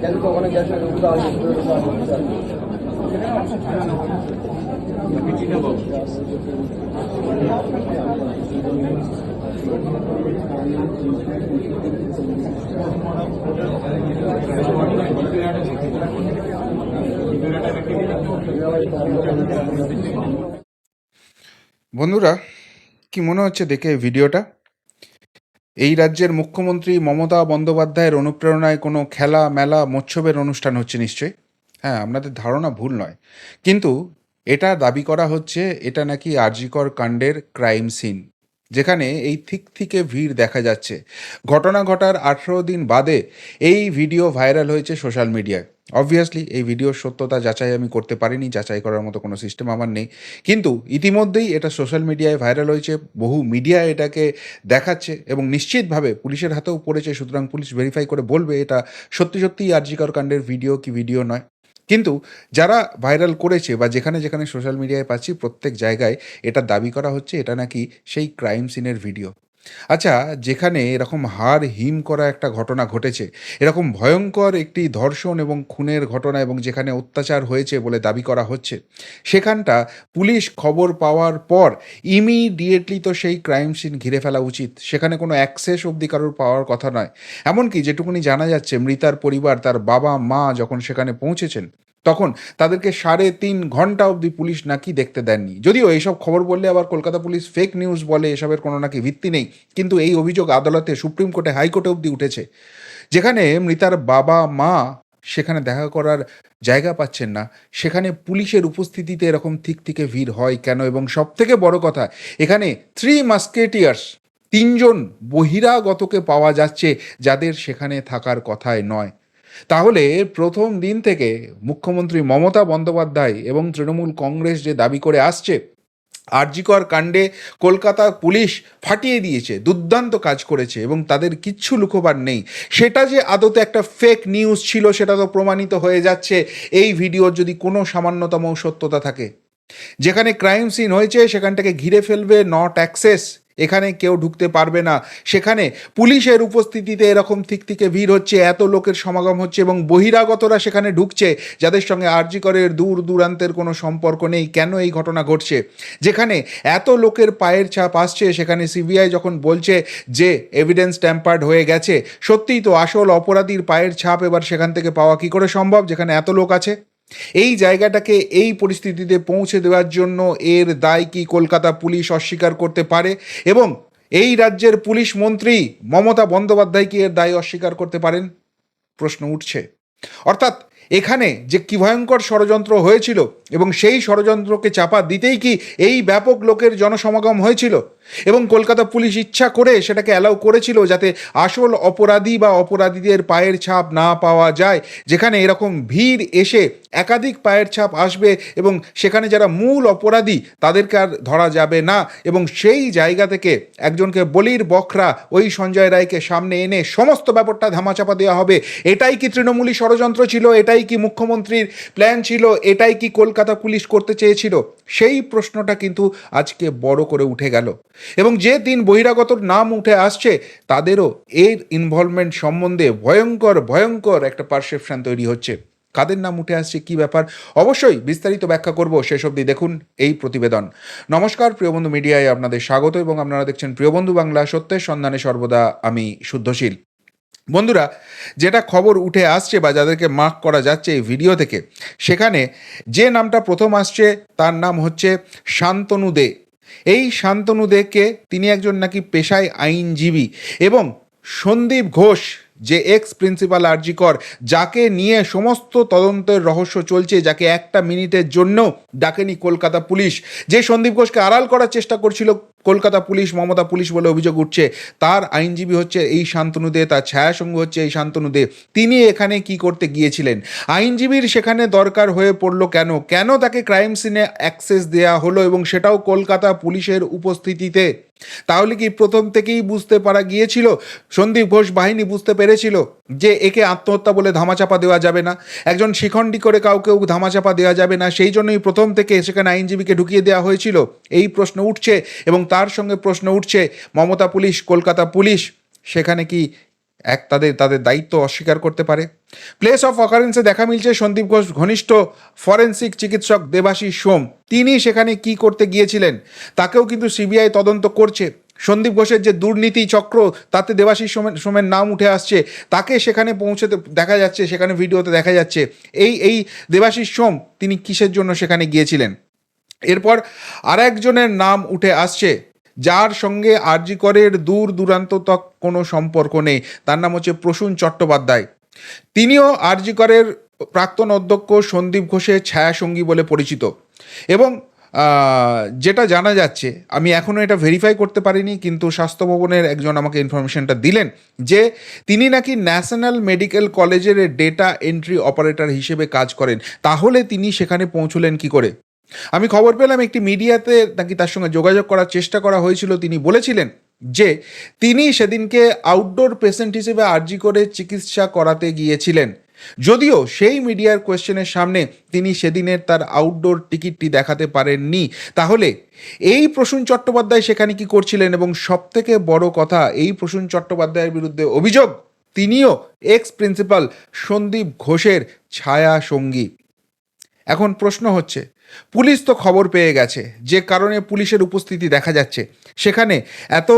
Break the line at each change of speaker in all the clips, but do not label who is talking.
Gelip babana gelse de bu da aynı. বন্ধুরা, কি মনে হচ্ছে দেখে ভিডিওটা? এই রাজ্যের মুখ্যমন্ত্রী মমতা বন্দ্যোপাধ্যায়ের অনুপ্রেরণায় কোনো খেলা, মেলা মৎসবের অনুষ্ঠান হচ্ছে নিশ্চয়ই। হ্যাঁ আপনাদের ধারণা ভুল নয়। কিন্তু এটা দাবি করা হচ্ছে, এটা নাকি আরজিকর কাণ্ডের ক্রাইম সিন, যেখানে এই থিক থিকে ভিড় দেখা যাচ্ছে। ঘটনা ঘটার আঠেরো দিন বাদে এই ভিডিও ভাইরাল হয়েছে সোশ্যাল মিডিয়ায়। অবভিয়াসলি এই ভিডিওর সত্যতা যাচাই আমি করতে পারিনি, যাচাই করার মতো কোনো সিস্টেম আমার নেই। কিন্তু ইতিমধ্যেই এটা সোশ্যাল মিডিয়ায় ভাইরাল হয়েছে, বহু মিডিয়া এটাকে দেখাচ্ছে এবং নিশ্চিতভাবে পুলিশের হাতেও পড়েছে, সুতরাং পুলিশ ভেরিফাই করে বলবে এটা সত্যি সত্যিই আরজিকর কাণ্ডের ভিডিও কি ভিডিও নয়। কিন্তু যারা ভাইরাল করেছে বা যেখানে যেখানে সোশ্যাল মিডিয়ায় পাচ্ছি প্রত্যেক জায়গায় এটা দাবি করা হচ্ছে, এটা নাকি সেই ক্রাইম সিনের ভিডিও আচ্ছা যেখানে এরকম হাড় হিম করা একটা ঘটনা ঘটেছে, এরকম ভয়ঙ্কর একটি ধর্ষণ এবং খুনের ঘটনা এবং যেখানে অত্যাচার হয়েছে বলে দাবি করা হচ্ছে, সেখানটা পুলিশ খবর পাওয়ার পর ইমিডিয়েটলি তো সেই ক্রাইম সিন ঘিরে ফেলা উচিত। সেখানে কোনো অ্যাক্সেস অবধি কারোর পাওয়ার কথা নয়। এমনকি যেটুকুনি জানা যাচ্ছে, মৃতার পরিবার তার বাবা, মা যখন সেখানে পৌঁছেছেন তখন তাদেরকে সাড়ে তিন ঘণ্টা অবধি পুলিশ নাকি দেখতে দেননি। যদিও এইসব খবর বললে আবার কলকাতা পুলিশ ফেক নিউজ বলে, এসবের কোনো নাকি ভিত্তি নেই। কিন্তু এই অভিযোগ আদালতে সুপ্রিম কোর্টে হাইকোর্টে অবধি উঠেছে। যেখানে মৃতার বাবা, মা সেখানে দেখা করার জায়গা পাচ্ছেন না। সেখানে পুলিশের উপস্থিতিতে এরকম থিক থেকে ভিড় হয় কেন? এবং সব থেকে বড় কথা, এখানে থ্রি মাস্কেটিয়ার্স তিনজন বহিরাগতকে পাওয়া যাচ্ছে যাদের সেখানে থাকার কথাই নয়। তাহলে প্রথম দিন থেকে মুখ্যমন্ত্রী মমতা বন্দ্যোপাধ্যায় এবং তৃণমূল কংগ্রেস যে দাবি করে আসছে, আরজিকর কাণ্ডে কলকাতা পুলিশ ফাটিয়ে দিয়েছে, দুর্দান্ত কাজ করেছে এবং তাদের কিচ্ছু লুকোবার নেই। সেটা যে আদতে একটা ফেক নিউজ ছিল সেটা তো প্রমাণিত হয়ে যাচ্ছে। এই ভিডিওর যদি কোনো সামান্যতম সত্যতা থাকে, যেখানে ক্রাইম সিন হয়েছে সেখানটাকে ঘিরে ফেলবে নট অ্যাক্সেস এখানে কেউ ঢুকতে পারবে না। সেখানে পুলিশের উপস্থিতিতে এরকম থিক থেকে ভিড় হচ্ছে, এত লোকের সমাগম হচ্ছে এবং বহিরাগতরা সেখানে ঢুকছে, যাদের সঙ্গে আরজিকরের দূর দূরান্তের কোনো সম্পর্ক নেই। কেন এই ঘটনা ঘটছে? যেখানে এত লোকের পায়ের ছাপ আসছে, সেখানে সিবিআই যখন বলছে যে এভিডেন্স ট্যাম্পার্ড হয়ে গেছে, সত্যিই তো আসল অপরাধীর পায়ের ছাপ এবার সেখান থেকে পাওয়া কি করে সম্ভব? যেখানে এত লোক আছে। এই জায়গাটাকে এই পরিস্থিতিতে পৌঁছে দেওয়ার জন্য এর দায় কি কলকাতা পুলিশ অস্বীকার করতে পারে? এবং এই রাজ্যের পুলিশ মন্ত্রী মমতা বন্দ্যোপাধ্যায় কি এর দায় অস্বীকার করতে পারেন? প্রশ্ন উঠছে। অর্থাৎ এখানে যে কি ভয়ঙ্কর ষড়যন্ত্র হয়েছিল এবং সেই ষড়যন্ত্রকে চাপা দিতেই কি এই ব্যাপক লোকের জনসমাগম হয়েছিল? এবং কলকাতা পুলিশ ইচ্ছা করে সেটাকে অ্যালাউ করেছিল যাতে আসল অপরাধী বা অপরাধীদের পায়ের ছাপ না পাওয়া যায়, যেখানে এরকম ভিড় এসে একাধিক পায়ের ছাপ আসবে এবং সেখানে যারা মূল অপরাধী তাদেরকে আর ধরা যাবে না। এবং সেই জায়গা থেকে একজনকে বলির বখরা ওই সঞ্জয় রায়কে সামনে এনে সমস্ত ব্যাপারটা ধামাচাপা দেওয়া হবে। এটাই কি তৃণমূলী ষড়যন্ত্র ছিল? এটাই কি মুখ্যমন্ত্রীর প্ল্যান ছিল? এটাই কি কলকাতা পুলিশ করতে চেয়েছিল? সেই প্রশ্নটা কিন্তু আজকে বড় করে উঠে গেল। এবং যে দিন বহিরাগতর নাম উঠে আসছে, তাদেরও এর ইনভলভমেন্ট সম্বন্ধে ভয়ঙ্কর ভয়ঙ্কর একটা পারসেপশন তৈরি হচ্ছে। কাদের নাম উঠে আসছে, কি ব্যাপার? অবশ্যই বিস্তারিত ব্যাখ্যা করব, শেষ অবধি দেখুন এই প্রতিবেদন। নমস্কার প্রিয়বন্ধু মিডিয়ায় আপনাদের স্বাগত এবং আপনারা দেখছেন প্রিয়বন্ধু বাংলা, সত্যের সন্ধানে সর্বদা আমি শুদ্ধশীল। বন্ধুরা, যেটা খবর উঠে আসছে বা যাদেরকে মার্ক করা যাচ্ছে এই ভিডিও থেকে, সেখানে যে নামটা প্রথম আসছে, তার নাম হচ্ছে শান্তনু দে। এই শান্তনু দেকে তিনি একজন নাকি পেশায় আইনজীবী এবং সন্দীপ ঘোষ, যে এক্স প্রিন্সিপাল আরজিকর, যাকে নিয়ে সমস্ত তদন্তের রহস্য চলছে, যাকে একটা মিনিটের জন্য ডাকেনি কলকাতা পুলিশ। যে সন্দীপ ঘোষকে আড়াল করার চেষ্টা করছিল কলকাতা পুলিশ, মমতা পুলিশ বলে অভিযোগ উঠছে। তার আইনজীবী হচ্ছে এই শান্তনু দে, তার ছায়াসঙ্গ হচ্ছে এই শান্তনু দে। তিনি এখানে কি করতে গিয়েছিলেন? আইনজীবীর সেখানে দরকার হয়ে পড়ল কেন? কেন তাকে ক্রাইম সিনে অ্যাক্সেস দেয়া হলো এবং সেটাও কলকাতা পুলিশের উপস্থিতিতে? তাহলে কি প্রথম থেকেই বুঝতে পারা গিয়েছিল? সন্দীপ ঘোষ বাহিনী বুঝতে পেরেছিল যে একে আত্মহত্যা বলে ধামাচাপা দেওয়া যাবে না। একজন শিখণ্ডী করে কাউকেও ধামাচাপা দেওয়া যাবে না। সেই জন্যই প্রথম থেকে সেখানে আইনজীবীকে ঢুকিয়ে দেওয়া হয়েছিল। এই প্রশ্ন উঠছে এবং তার সঙ্গে প্রশ্ন উঠছে, মমতা পুলিশ, কলকাতা পুলিশ, সেখানে কি এক তাদের তাদের দায়িত্ব অস্বীকার করতে পারে? প্লেস অফ অকারেন্সে দেখা মিলছে সন্দীপ ঘোষ, ঘনিষ্ঠ ফরেন্সিক চিকিৎসক দেবাশিস সোম। তিনি সেখানে কি করতে গিয়েছিলেন? তাকেও কিন্তু সিবিআই তদন্ত করছে। সন্দীপ ঘোষের যে দুর্নীতি চক্র, তাতে দেবাশিস সোমেন সোমের নাম উঠে আসছে। তাকে সেখানে পৌঁছতে দেখা যাচ্ছে, সেখানে ভিডিওতে দেখা যাচ্ছে। এই এই দেবাশিস সোম, তিনি কিসের জন্য সেখানে গিয়েছিলেন? এরপর আর একজনের নাম উঠে আসছে, যার সঙ্গে আরজিকরের দূর দূরান্ত তক কোনো সম্পর্ক নেই। তার নাম হচ্ছে প্রসূন চট্টোপাধ্যায়। তিনিও আরজিকরের প্রাক্তন অধ্যক্ষ সন্দীপ ঘোষের ছায়াসঙ্গী বলে পরিচিত। এবং যেটা জানা যাচ্ছে, আমি এখনও এটা ভেরিফাই করতে পারিনি, কিন্তু স্বাস্থ্য ভবনের একজন আমাকে ইনফরমেশনটা দিলেন যে, তিনি নাকি ন্যাশনাল মেডিকেল কলেজের ডেটা এন্ট্রি অপারেটর হিসেবে কাজ করেন। তাহলে তিনি সেখানে পৌঁছলেন কি করে? আমি খবর পেলাম একটি মিডিয়াতে নাকি তার সঙ্গে যোগাযোগ করার চেষ্টা করা হয়েছিল। তিনি বলেছিলেন যে, তিনি সেদিনকে আউটডোর পেশেন্ট হিসেবে আর্জি করে চিকিৎসা করাতে গিয়েছিলেন। যদিও সেই মিডিয়ার কোয়েশ্চেনের সামনে তিনি সেদিনের তার আউটডোর টিকিটটি দেখাতে পারেননি। তাহলে এই প্রসূন চট্টোপাধ্যায় সেখানে কি করছিলেন এবং সবথেকে বড় কথা, এই প্রসূন চট্টোপাধ্যায়ের বিরুদ্ধে অভিযোগ? তিনিও এক্স প্রিন্সিপাল সন্দীপ ঘোষের ছায়া সঙ্গী। এখন প্রশ্ন হচ্ছে পুলিশ তো খবর পেয়ে গেছে। যে কারণে পুলিশের উপস্থিতি দেখা যাচ্ছে। সেখানে এত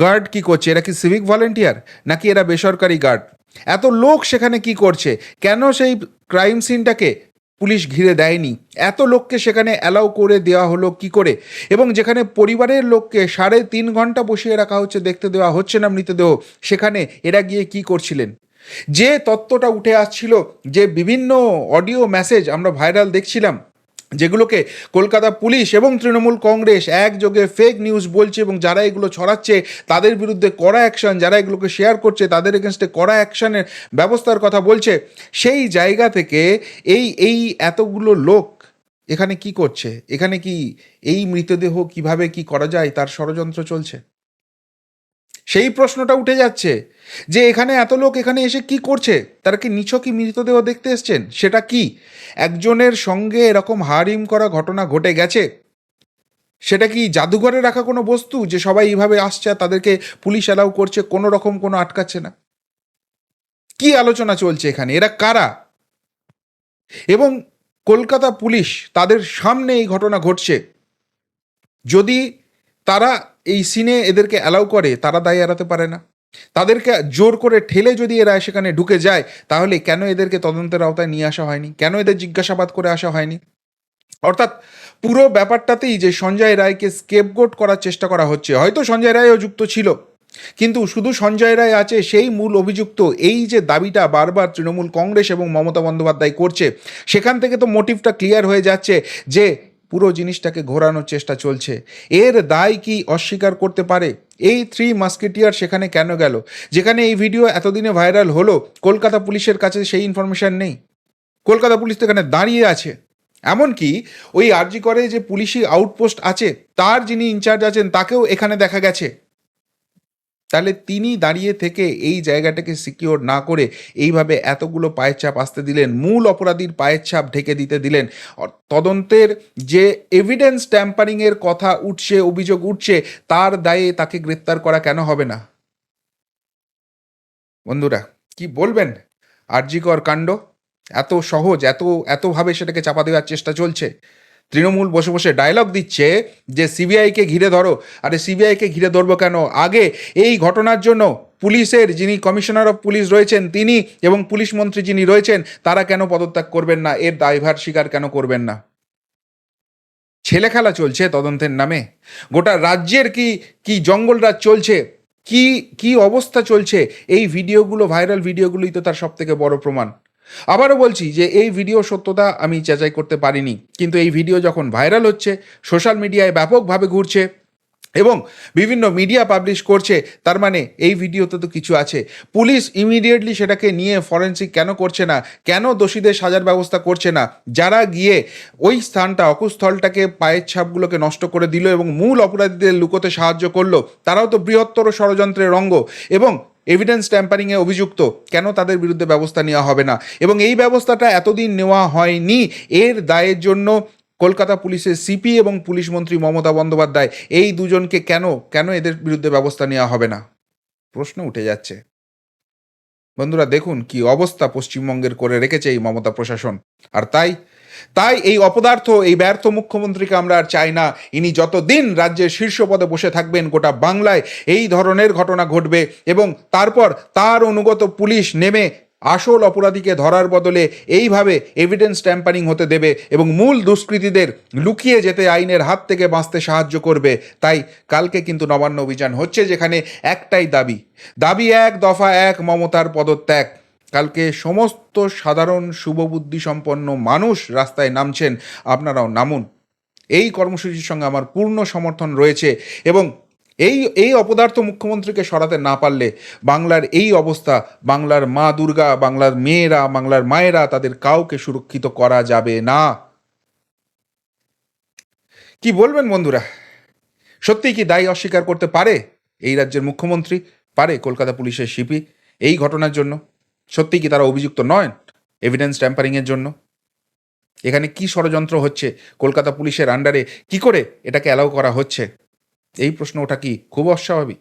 গার্ড কি করছে? এরা কি সিভিক ভলেন্টিয়ার নাকি এরা বেসরকারি গার্ড এত লোক সেখানে কি করছে? কেন সেই ক্রাইম সিনটাকে পুলিশ ঘিরে দেয়নি? এত লোককে সেখানে অ্যালাউ করে দেওয়া হলো কি করে? এবং যেখানে পরিবারের লোককে সাড়ে তিন ঘণ্টা বসিয়ে রাখা হচ্ছে, দেখতে দেওয়া হচ্ছে না, মৃতদেহ, সেখানে এরা গিয়ে কি করছিলেন? যে তত্ত্বটা উঠে আসছিল, যে বিভিন্ন অডিও মেসেজ আমরা ভাইরাল দেখছিলাম যেগুলোকে কলকাতা পুলিশ এবং তৃণমূল কংগ্রেস একযোগে ফেক নিউজ বলছে এবং যারা এগুলো ছড়াচ্ছে, তাদের বিরুদ্ধে কড়া অ্যাকশন যারা এগুলোকে শেয়ার করছে, তাদের এগেনস্টে কড়া অ্যাকশনের ব্যবস্থার কথা বলছে। সেই জায়গা থেকে এই এই এতগুলো লোক এখানে কি করছে? এখানে কি এই মৃতদেহ কীভাবে কি করা যায়? তার ষড়যন্ত্র চলছে? সেই প্রশ্নটা উঠে যাচ্ছে যে এখানে এত লোক এখানে এসে কি করছে? তারা কি নিছকই মৃতদেহ দেখতে এসছেন? সেটা কি? একজনের সঙ্গে এরকম হারিম করা ঘটনা ঘটে গেছে? সেটা কি জাদুঘরে রাখা কোনো বস্তু যে সবাই এইভাবে আসছে তাদেরকে পুলিশ অ্যালাউ করছে, কোনো রকম কোনো আটকাচ্ছে না? কি আলোচনা চলছে এখানে? এরা কারা? এবং কলকাতা পুলিশ তাদের সামনে এই ঘটনা ঘটছে। যদি তারা এই সিনে এদেরকে অ্যালাউ করে, তারা দায় এড়াতে পারে না। তাদেরকে জোর করে ঠেলে যদি এরা সেখানে ঢুকে যায়, তাহলে কেন এদেরকে তদন্তের আওতায় নিয়ে আসা হয়নি? কেন এদের জিজ্ঞাসাবাদ করে আসা হয়নি? অর্থাৎ পুরো ব্যাপারটাতেই যে সঞ্জয় রায়কে স্কেপগোট করার চেষ্টা করা হচ্ছে, হয়তো সঞ্জয় রায়ও যুক্ত ছিল, কিন্তু শুধু সঞ্জয় রায় আছে, সেই মূল অভিযুক্ত, এই যে দাবিটা বারবার তৃণমূল কংগ্রেস এবং মমতা বন্দ্যোপাধ্যায় করছে, সেখান থেকে তো মোটিভটা ক্লিয়ার হয়ে যাচ্ছে যে পুরো জিনিসটাকে ঘোরানোর চেষ্টা চলছে। এর দায় কি অস্বীকার করতে পারে? এই থ্রি মাস্কেটিয়ার সেখানে কেন গেল? যেখানে এই ভিডিও এতদিনে ভাইরাল হলো, কলকাতা পুলিশের কাছে সেই ইনফরমেশান নেই। কলকাতা পুলিশ তো এখানে দাঁড়িয়ে আছে। এমনকি ওই আরজি করে যে পুলিশি আউটপোস্ট আছে, তার যিনি ইনচার্জ আছেন, তাকেও এখানে দেখা গেছে। তাহলে তিনি দাঁড়িয়ে থেকে এই জায়গাটাকে সিকিওর না করে এইভাবে এতগুলো পায়ের চাপ আসতে দিলেন, মূল অপরাধীর পায়ের ছাপ ঢেকে দিতে দিলেন। তদন্তের যে এভিডেন্স ট্যাম্পারিংয়ের কথা উঠছে, অভিযোগ উঠছে, তার দায়ে তাকে গ্রেপ্তার করা কেন হবে না? বন্ধুরা, কি বলবেন? আরজিকর কাণ্ড? এত সহজ, এত, এতভাবে সেটাকে চাপা দেওয়ার চেষ্টা চলছে। তৃণমূল বসে বসে ডায়লগ দিচ্ছে যে সিবিআইকে ঘিরে ধরো। আরে সিবিআইকে ঘিরে ধরবো কেন? আগে এই ঘটনার জন্য পুলিশের যিনি কমিশনার অফ পুলিশ রয়েছেন তিনি এবং পুলিশ মন্ত্রী যিনি রয়েছেন, তারা কেন পদত্যাগ করবেন না? এর দায়ভার স্বীকার কেন করবেন না? ছেলে খেলা চলছে তদন্তের নামে। গোটা রাজ্যের কি কি জঙ্গলরাজ চলছে? কি কি অবস্থা চলছে? এই ভিডিওগুলো ভাইরাল ভিডিওগুলোই তো তার সব থেকে বড় প্রমাণ। আবারও বলছি যে এই ভিডিও সত্যতা আমি যাচাই করতে পারিনি, কিন্তু এই ভিডিও যখন ভাইরাল হচ্ছে, সোশ্যাল মিডিয়ায় ব্যাপকভাবে ঘুরছে এবং বিভিন্ন মিডিয়া পাবলিশ করছে, তার মানে এই ভিডিওতে তো কিছু আছে। পুলিশ ইমিডিয়েটলি সেটাকে নিয়ে ফরেন্সিক কেন করছে না, কেন দোষীদের সাজার ব্যবস্থা করছে না, যারা গিয়ে ওই স্থানটা, অকুস্থলটাকে, পায়ের ছাপগুলোকে নষ্ট করে দিল এবং মূল অপরাধীদের লুকোতে সাহায্য করল, তারাও তো বৃহত্তর ষড়যন্ত্রের অঙ্গ এবং এভিডেন্স ট্যাম্পারিংয়ে অভিযুক্ত, কেন তাদের বিরুদ্ধে ব্যবস্থা নেওয়া হবে না? এবং এই ব্যবস্থাটা এতদিন নেওয়া হয়নি। এর দায়ের জন্য কলকাতা পুলিশের সিপি এবং পুলিশ মন্ত্রী মমতা বন্দ্যোপাধ্যায় এই দুজনকে কেন কেন এদের বিরুদ্ধে ব্যবস্থা নেওয়া হবে না? প্রশ্ন উঠে যাচ্ছে। বন্ধুরা, দেখুন কি অবস্থা পশ্চিমবঙ্গের করে রেখেছে এই মমতা প্রশাসন। আর তাই তাই এই অপদার্থ, এই ব্যর্থ মুখ্যমন্ত্রীকে আমরা আর চাই না। ইনি যতদিন রাজ্যের শীর্ষ পদে বসে থাকবেন, গোটা বাংলায় এই ধরনের ঘটনা ঘটবে এবং তারপর তার অনুগত পুলিশ নেমে আসল অপরাধীকে ধরার বদলে এইভাবে এভিডেন্স ট্যাম্পারিং হতে দেবে এবং মূল দুষ্কৃতীদের লুকিয়ে যেতে আইনের হাত থেকে বাঁচতে সাহায্য করবে। তাই কালকে কিন্তু নবান্ন অভিযান হচ্ছে, যেখানে একটাই দাবি। দাবি এক, দফা এক, মমতার পদত্যাগ। কালকে সমস্ত সাধারণ শুভবুদ্ধি সম্পন্ন মানুষ রাস্তায় নামছেন। আপনারাও নামুন। এই কর্মসূচির সঙ্গে আমার পূর্ণ সমর্থন রয়েছে এবং এই এই অপদার্থ মুখ্যমন্ত্রীকে সরাতে না পারলে বাংলার এই অবস্থা, বাংলার মা দুর্গা, বাংলার মেয়েরা, বাংলার মায়েরা তাদের কাউকে সুরক্ষিত করা যাবে না। কি বলবেন বন্ধুরা? সত্যিই কি দায়ী অস্বীকার করতে পারে এই রাজ্যের মুখ্যমন্ত্রী? পারে কলকাতা পুলিশের সিপি এই ঘটনার জন্য। সত্যিই কি তারা অভিযুক্ত নয়? এভিডেন্স ট্যাম্পারিংয়ের জন্য। এখানে কি ষড়যন্ত্র হচ্ছে? কলকাতা পুলিশের আন্ডারে কি করে এটাকে অ্যালাউ করা হচ্ছে? এই প্রশ্ন ওটা কি খুব অস্বাভাবিক?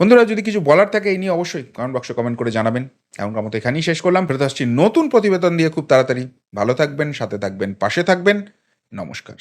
বন্ধুরা, যদি কিছু বলার থাকে এই নিয়ে অবশ্যই কমেন্ট বক্সে কমেন্ট করে জানাবেন। এমনকার মতো এখানেই শেষ করলাম। ফেরত আসছি নতুন প্রতিবেদন দিয়ে খুব তাড়াতাড়ি। ভালো থাকবেন, সাথে থাকবেন, পাশে থাকবেন। নমস্কার।